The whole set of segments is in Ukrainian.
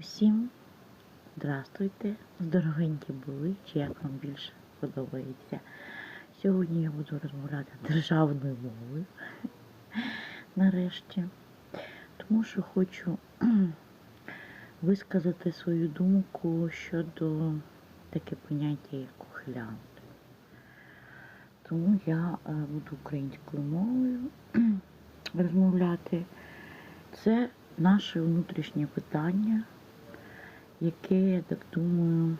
Усім здравствуйте, здоровенькі були, чи як вам більше подобається. Сьогодні я буду розмовляти державною мовою нарешті, тому що хочу висказати свою думку щодо таке поняття, як ухилянт. Тому я е, буду українською мовою розмовляти. Це наше внутрішнє питання, яке, я так думаю,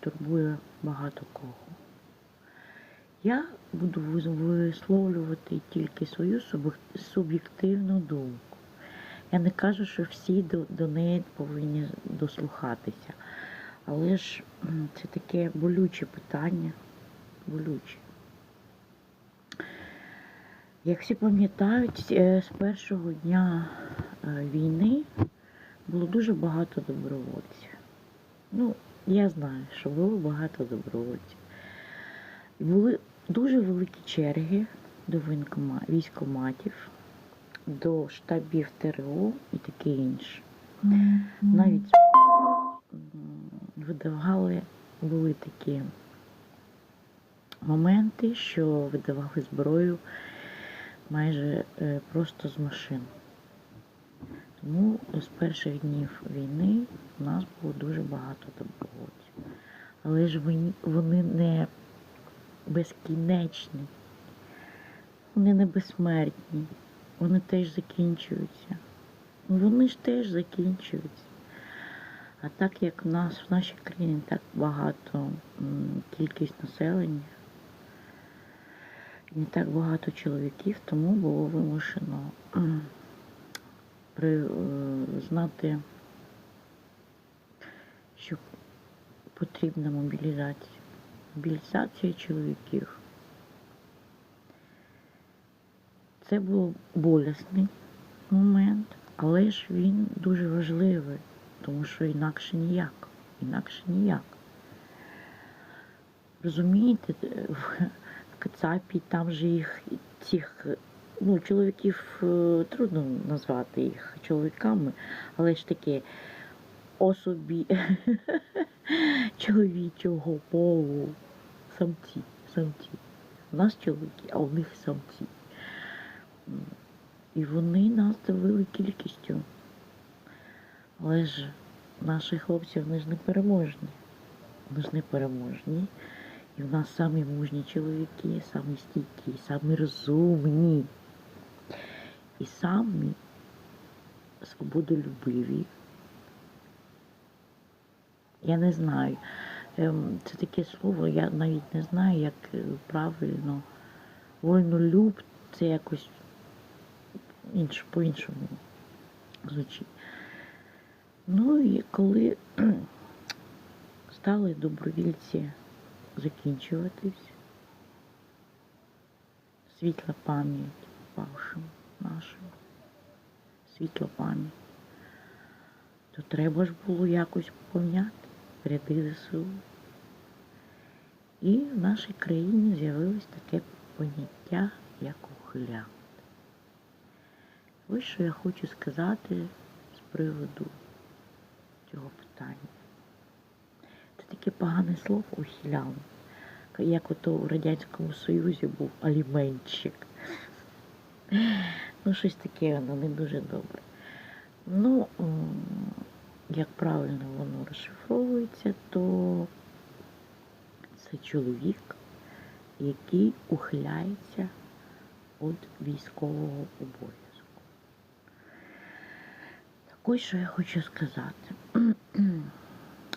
турбує багато кого. Я буду висловлювати тільки свою суб'єктивну думку. Я не кажу, що всі до, до неї повинні дослухатися. Але ж це таке болюче питання. Болюче. Як всі пам'ятають, е, з першого дня е, війни було дуже багато добровольців. Ну, я знаю, що було багато добровольців. І були дуже великі черги до військкоматів, до штабів ТРО і таке інше. Навіть видавали, були такі моменти, що видавали зброю майже е, просто з машин. Тому з перших днів війни у нас було дуже багато добровольців. Але ж вони, не безкінечні, вони не безсмертні, вони теж закінчуються. Ну, Вони ж теж закінчуються. А так як в нас в нашій країні так багато кількість населення, не так багато чоловіків, тому було вимушено знати, що потрібна мобілізація. Мобілізація чоловіків. Це був болісний момент, але ж він дуже важливий, тому що інакше ніяк. Інакше ніяк. Розумієте, в Кацапі там же їх цих ну, чоловіків е, трудно назвати їх чоловіками, але ж таке особі чоловічого полу самці, самці. У нас чоловіки, а у них самці. І вони нас давили кількістю. Але ж наші хлопці, вони ж не переможні. Вони ж не переможні. І в нас самі мужні чоловіки, самі стійкі, самі розумні. І самі свободолюбиві. Я не знаю. Ем, Це таке слово, я навіть не знаю, як е, правильно. Вольнолюб це якось інш, по-іншому звучить. Ну і коли стали добровільці закінчуватись, світла пам'ять павшим нашим, світла пам'ять, то треба ж було якось поповняти ряди ЗСУ. І в нашій країні з'явилось таке поняття, як ухилянт. Ось що я хочу сказати з приводу цього питання. Це таке погане слово ухилянт. Як ото у Радянському Союзі був аліменщик. Ну, щось таке воно не дуже добре. Ну, як правильно воно розшифровується, то це чоловік, який ухиляється від військового обов'язку. Так ось що я хочу сказати.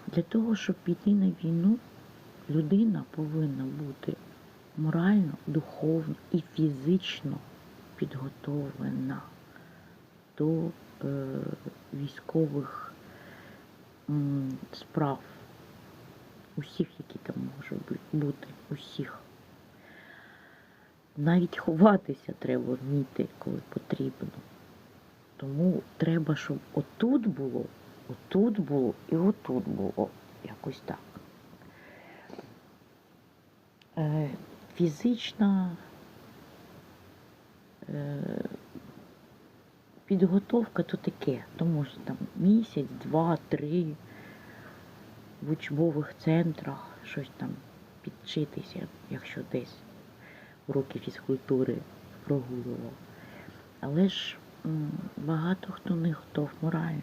Для того, щоб піти на війну, людина повинна бути морально, духовно і фізично підготовлена до е, військових м, справ, усіх, які там можуть бути, усіх. Навіть ховатися треба вміти, коли потрібно. Тому треба, щоб отут було, отут було і отут було. Якось так. Е, фізична підготовка то таке, то може там місяць, два, три в учбових центрах щось там підчитися, якщо десь уроки фізкультури прогулював. Але ж багато хто не готов морально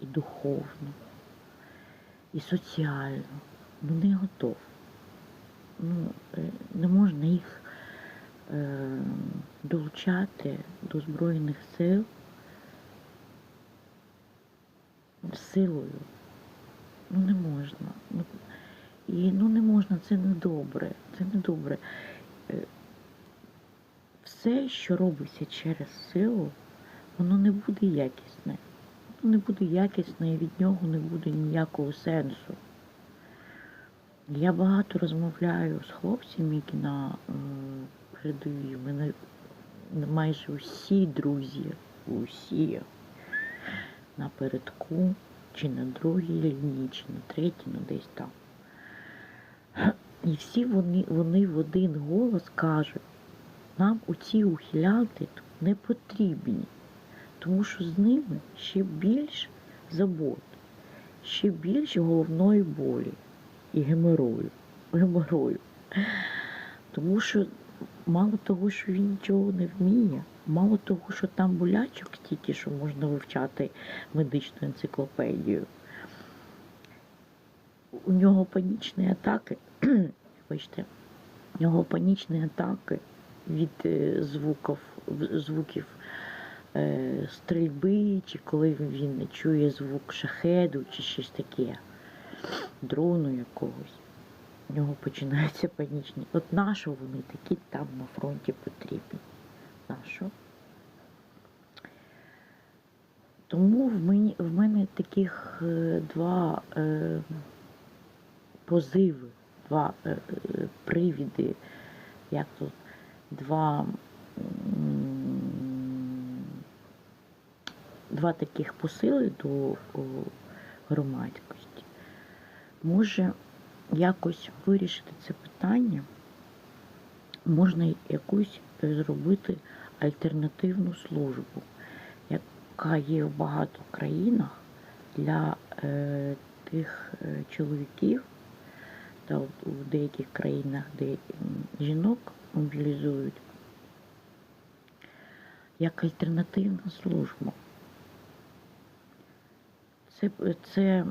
і духовно, і соціально. Ну не готов. Ну, е, не можна їх е, долучати до Збройних сил силою. Ну не можна. Ну, і ну не можна, це не добре. Це не добре. Е, Все, що робиться через силу, воно не буде якісне. Воно не буде якісне і від нього не буде ніякого сенсу. Я багато розмовляю з хлопцями, які на е, передовій. Мене майже усі друзі, усі на передку, чи на другій лінії, чи на третій, ну десь там. І всі вони, вони в один голос кажуть, нам оці ухилянти тут не потрібні, тому що з ними ще більш забот, ще більше головної болі і геморою. геморою. Тому що мало того, що він нічого не вміє, мало того, що там болячок стільки, що можна вивчати медичну енциклопедію. У нього панічні атаки, вибачте, у нього панічні атаки від е, звуків, звуків е, стрільби, чи коли він чує звук шахеду, чи щось таке, дрону якогось. У нього починаються панічні. От нащо вони такі там на фронті потрібні? Нащо? Тому в мені, в мене таких е, два е, позиви, два е, е, привіди, як тут, два, два таких посили до о, громадськості. Може якось вирішити це питання, можна якусь е, зробити альтернативну службу, яка є в багато країнах для е, тих е, чоловіків, та у деяких країнах, де жінок мобілізують, як альтернативна служба. Це, це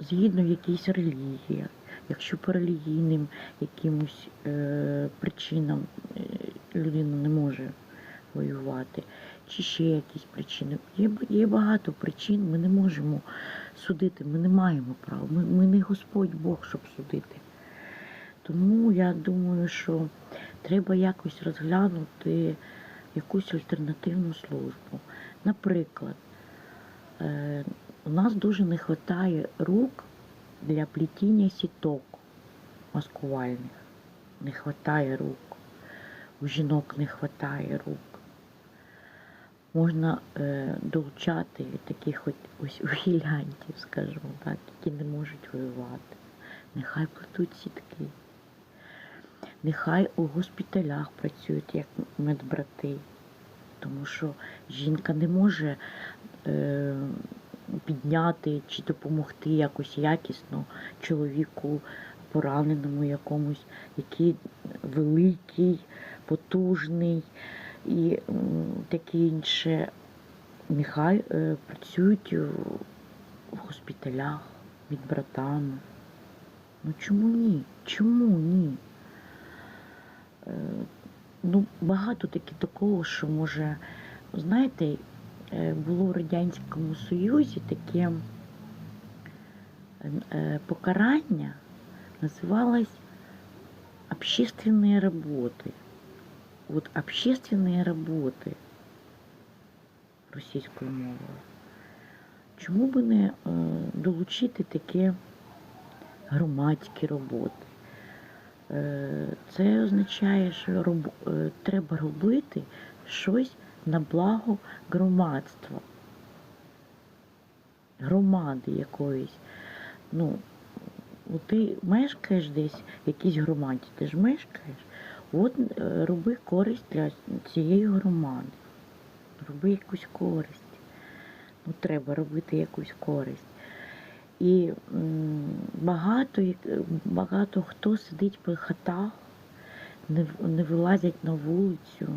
згідно якійсь релігії, якщо по релігійним якимось е, причинам е, людина не може воювати, чи ще якісь причини. Є, є багато причин, ми не можемо судити, ми не маємо права. Ми, ми не Господь Бог, щоб судити. Тому я думаю, що треба якось розглянути якусь альтернативну службу. Наприклад, е, у нас дуже не вистачає рук для плетіння сіток маскувальних. Не вистачає рук. У жінок не вистачає рук. Можна е, долучати таких ось ухилянтів, скажімо так, які не можуть воювати. Нехай плетуть сітки. Нехай у госпіталях працюють як медбрати, тому що жінка не може е, підняти чи допомогти якось якісно чоловіку пораненому якомусь, який великий, потужний і таке інше. Нехай е, працюють в госпіталях медбратами. Ну чому ні? Чому ні? Е, ну, багато таки такого, що може, знаєте, було в Радянському Союзі таке е, покарання називалось общественные работы. Вот общественные работи російською мовою. Чому би не е, долучити таке громадські роботи? Е, Це означає, що роб, е, треба робити щось на благо громадства, громади якоїсь. Ну, ти мешкаєш десь в якійсь громаді, ти ж мешкаєш. От е, роби користь для цієї громади. Роби якусь користь. Ну, треба робити якусь користь. І багато, багато хто сидить по хатах, не, не вилазять на вулицю.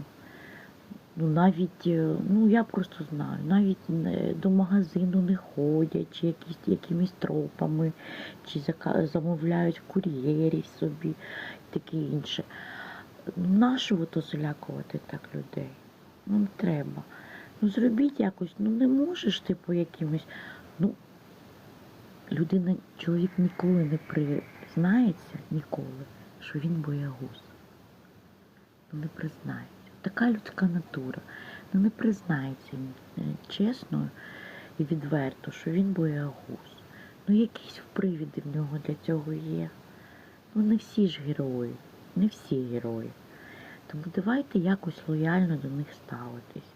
Ну, навіть, е, ну я просто знаю, навіть до магазину не ходять, чи якісь, якимись тропами, чи замовляють кур'єрів собі, таке інше. Ну, Нащо то залякувати так людей? Ну не треба. Ну зробіть якось, ну не можеш ти по якимось. Ну, людина, чоловік ніколи не признається, ніколи, що він боягуз. Ну не признається. Така людська натура. Ну не признається е, чесно і відверто, що він боягуз. Ну якісь привіди в нього для цього є. Ну не всі ж герої, не всі герої. Тому давайте якось лояльно до них ставитись.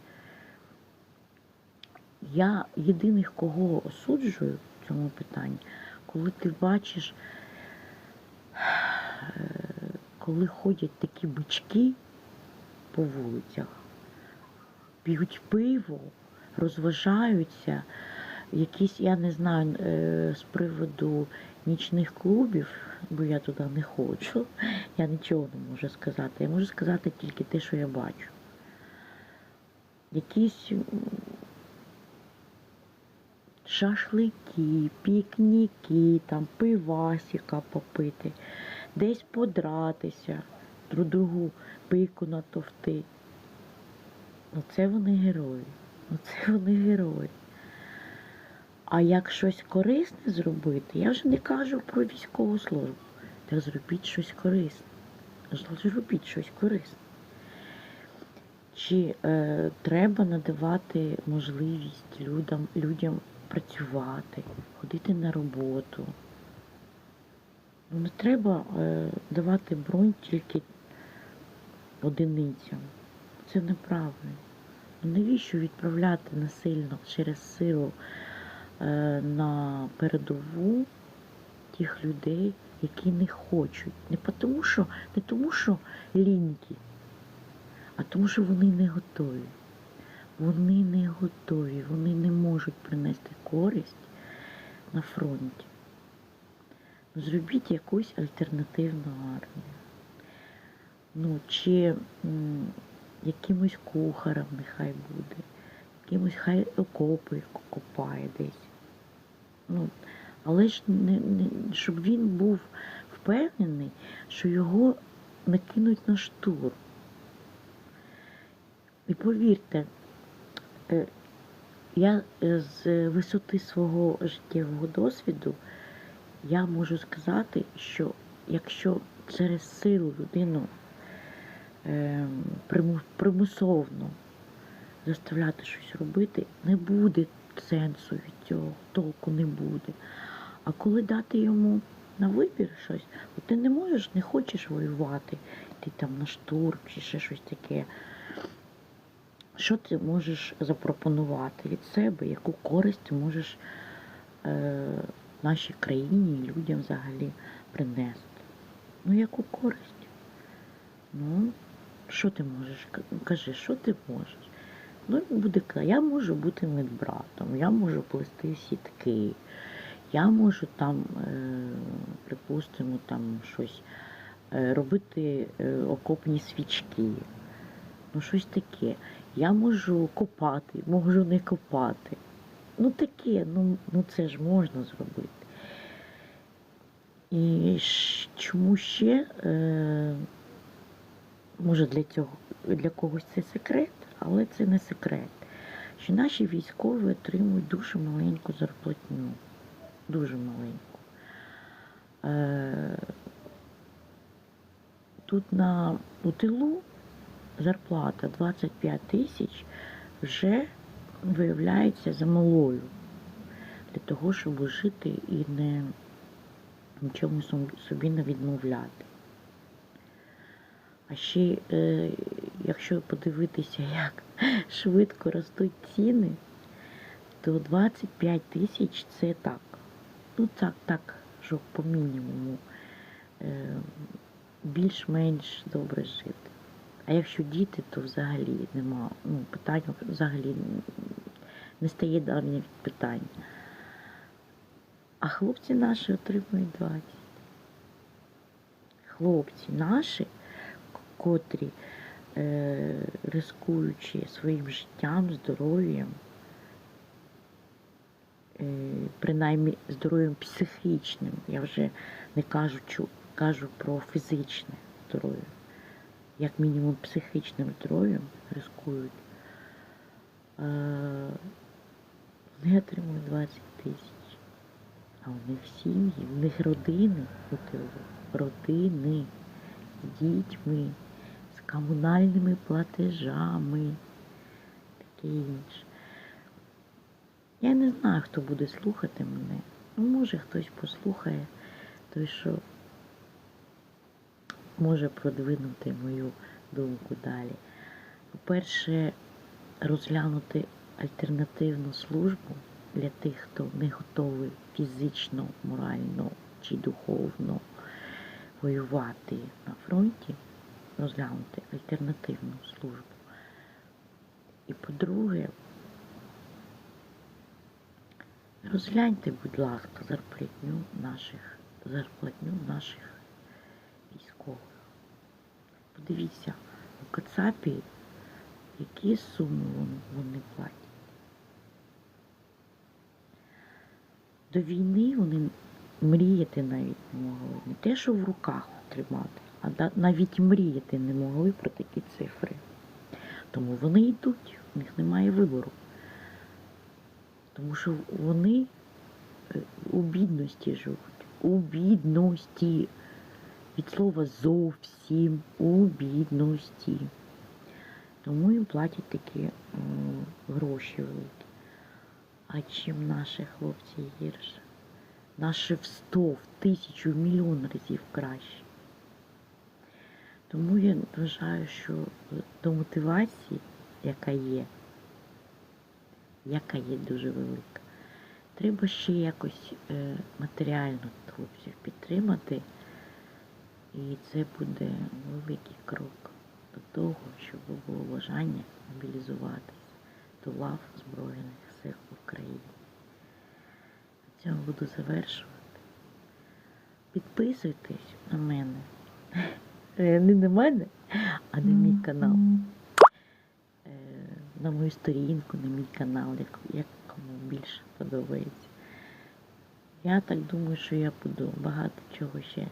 Я єдиних, кого осуджую в цьому питанні, коли ти бачиш, е, коли ходять такі бички по вулицях, п'ють пиво, розважаються, якісь, я не знаю, е, з приводу нічних клубів, бо я туди не ходжу, я нічого не можу сказати. Я можу сказати тільки те, що я бачу. Якісь шашлики, пікніки, там пивасіка попити, десь подратися, другу пику натовти. Оце вони герої. Оце вони герої. А як щось корисне зробити, я вже не кажу про військову службу. Так зробіть щось корисне. Зробіть щось корисне. Чи е, треба надавати можливість людям, людям працювати, ходити на роботу? Ну, не треба е, давати бронь тільки одиницям. Це неправильно. Ну, навіщо відправляти насильно через силу е, на передову тих людей, які не хочуть? Не тому, що, не тому, що лінькі, а тому, що вони не готові. Вони не готові, вони не можуть принести користь на фронті. Зробіть якусь альтернативну армію. Ну, чи якимось кухарем нехай буде, якимось хай окопи копає десь. Ну, але ж не, не, щоб він був впевнений, що його накинуть на штурм. І повірте, е, я е, з висоти свого життєвого досвіду я можу сказати, що якщо через силу людину примусовно заставляти щось робити, не буде сенсу від цього, толку не буде. А коли дати йому на вибір щось, от ти не можеш, не хочеш воювати, ти там на штурм чи ще щось таке. Що ти можеш запропонувати від себе, яку користь ти можеш е, нашій країні і людям взагалі принести? Ну, яку користь? Ну, що ти можеш? Кажи, що ти можеш? Ну, буде я можу бути медбратом, я можу плести сітки, я можу там, е, припустимо, там щось е, робити е, окопні свічки. Ну, щось таке. Я можу копати, можу не копати. Ну таке, ну, ну це ж можна зробити. І чому ще, е, може для цього для когось це секрет, але це не секрет. Що наші військові отримують дуже маленьку зарплатню. Дуже маленьку. Е, тут на у зарплата 25 тисяч вже виявляється замалою для того, щоб жити і не нічому собі не відмовляти. А ще, е, якщо подивитися, як швидко ростуть ціни, то 25 тисяч це так. Ну так, так, що по мінімуму. Е, більш-менш добре жити. А якщо діти, то взагалі нема. Ну, питань взагалі не стає давніх питань. А хлопці наші отримують 20. Хлопці наші, котрі, е, рискуючи своїм життям, здоров'ям, е, принаймні здоров'ям психічним, я вже не кажу, кажу про фізичне здоров'я, як мінімум психічним здоров'ям рискують. Е, вони отримують 20 тисяч. А у них сім'ї, в них родини, родини дітьми, комунальними платежами, таке інше. Я не знаю, хто буде слухати мене. Ну, може, хтось послухає, той, що може продвинути мою думку далі. По-перше, розглянути альтернативну службу для тих, хто не готовий фізично, морально чи духовно воювати на фронті, розглянути альтернативну службу. І по-друге, розгляньте, будь ласка, зарплатню наших, зарплатню наших військових. Подивіться, у Кацапі які суми вони платять. До війни вони мріяти навіть не могли. Не те, що в руках тримати, навіть мріяти не могли про такі цифри. Тому вони йдуть, у них немає вибору. Тому що вони е, у бідності живуть. У бідності. Від слова зовсім у бідності. Тому їм платять такі гроші великі. А чим наші хлопці гірше? Наші в сто, в тисячу, в мільйон разів краще. Тому я вважаю, що до мотивації, яка є, яка є дуже велика, треба ще якось е, матеріально хлопців підтримати. І це буде великий крок до того, щоб було бажання мобілізуватись до лав Збройних сил України. На цьому буду завершувати. Підписуйтесь на мене. Е, Не на мене, а на мій канал. Е, На мою сторінку, на мій канал, як, як кому більше подобається. Я так думаю, що я буду багато чого ще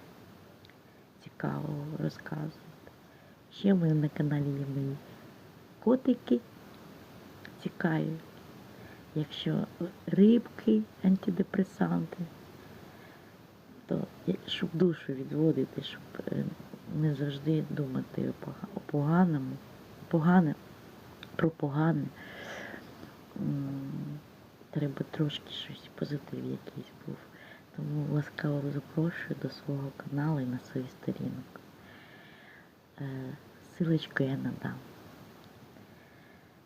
цікавого розказувати. Ще в мене на каналі є мої котики цікаві. Якщо рибки, антидепресанти, то щоб душу відводити, щоб е, не завжди думати о поганому, погане, про погане. Треба трошки щось позитив якийсь був. Тому ласкаво запрошую до свого каналу і на свою сторінку. Е, Силочку я надам.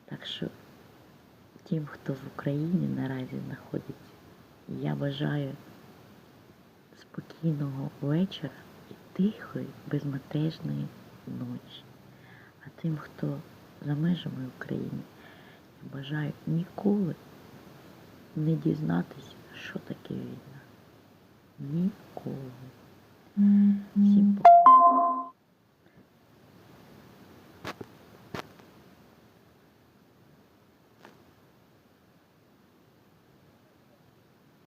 Так що тим, хто в Україні наразі знаходиться, я бажаю спокійного вечора тихої, безмятежної ночі. А тим, хто за межами України, я бажаю ніколи не дізнатися, що таке війна. Ніколи. Всім.